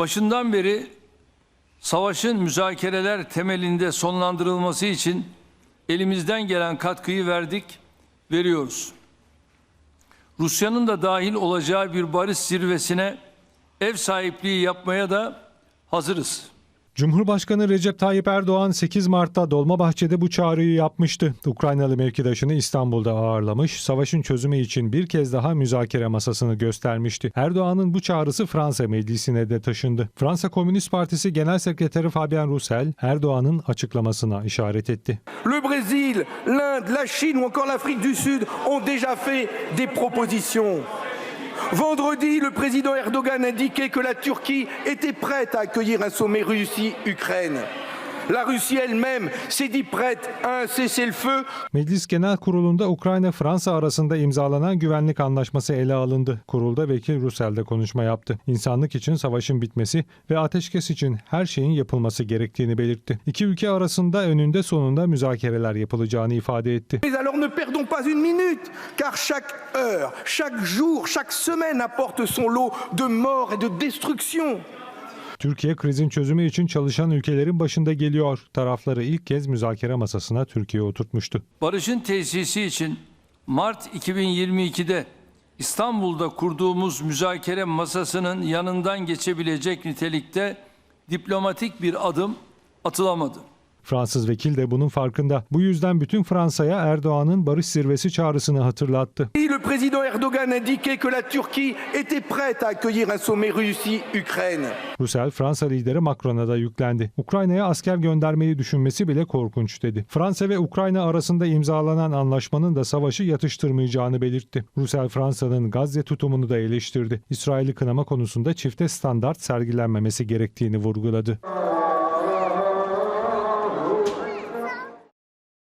Başından beri savaşın müzakereler temelinde sonlandırılması için elimizden gelen katkıyı verdik, veriyoruz. Rusya'nın da dahil olacağı bir barış zirvesine ev sahipliği yapmaya da hazırız. Cumhurbaşkanı Recep Tayyip Erdoğan 8 Mart'ta Dolmabahçe'de bu çağrıyı yapmıştı. Ukraynalı mevkidaşını İstanbul'da ağırlamış, savaşın çözümü için bir kez daha müzakere masasını göstermişti. Erdoğan'ın bu çağrısı Fransa Meclisi'ne de taşındı. Fransa Komünist Partisi Genel Sekreteri Fabien Roussel, Erdoğan'ın açıklamasına işaret etti. Le Brésil, l'Inde, la Chine ou encore l'Afrique du Sud ont déjà fait des propositions. Vendredi, le président Erdogan indiquait que la Turquie était prête à accueillir un sommet Russie-Ukraine. La Russie elle-même s'est dit prête à un cessez-le-feu Meclis Genel Kurulu'nda Ukrayna-Fransa arasında imzalanan güvenlik anlaşması ele alındı. Kurulda vekil Russell de konuşma yaptı. İnsanlık için savaşın bitmesi ve ateşkes için her şeyin yapılması gerektiğini belirtti. İki ülke arasında önünde sonunda müzakereler yapılacağını ifade etti. Mais alors ne perdons pas une minute, car chaque heure, chaque jour, chaque semaine apporte son lot de morts et de destruction. Türkiye krizin çözümü için çalışan ülkelerin başında geliyor. Tarafları ilk kez müzakere masasına Türkiye oturtmuştu. Barışın tesisi için Mart 2022'de İstanbul'da kurduğumuz müzakere masasının yanından geçebilecek nitelikte diplomatik bir adım atılamadı. Fransız vekil de bunun farkında. Bu yüzden bütün Fransa'ya Erdoğan'ın barış zirvesi çağrısını hatırlattı. Le président Erdogan indiquait que la Turquie était prête à accueillir un sommet Russie-Ukraine. Russell, Fransa lideri Macron'a da yüklendi. Ukrayna'ya asker göndermeyi düşünmesi bile korkunç dedi. Fransa ve Ukrayna arasında imzalanan anlaşmanın da savaşı yatıştırmayacağını belirtti. Russell, Fransa'nın Gazze tutumunu da eleştirdi. İsrail'i kınama konusunda çifte standart sergilenmemesi gerektiğini vurguladı.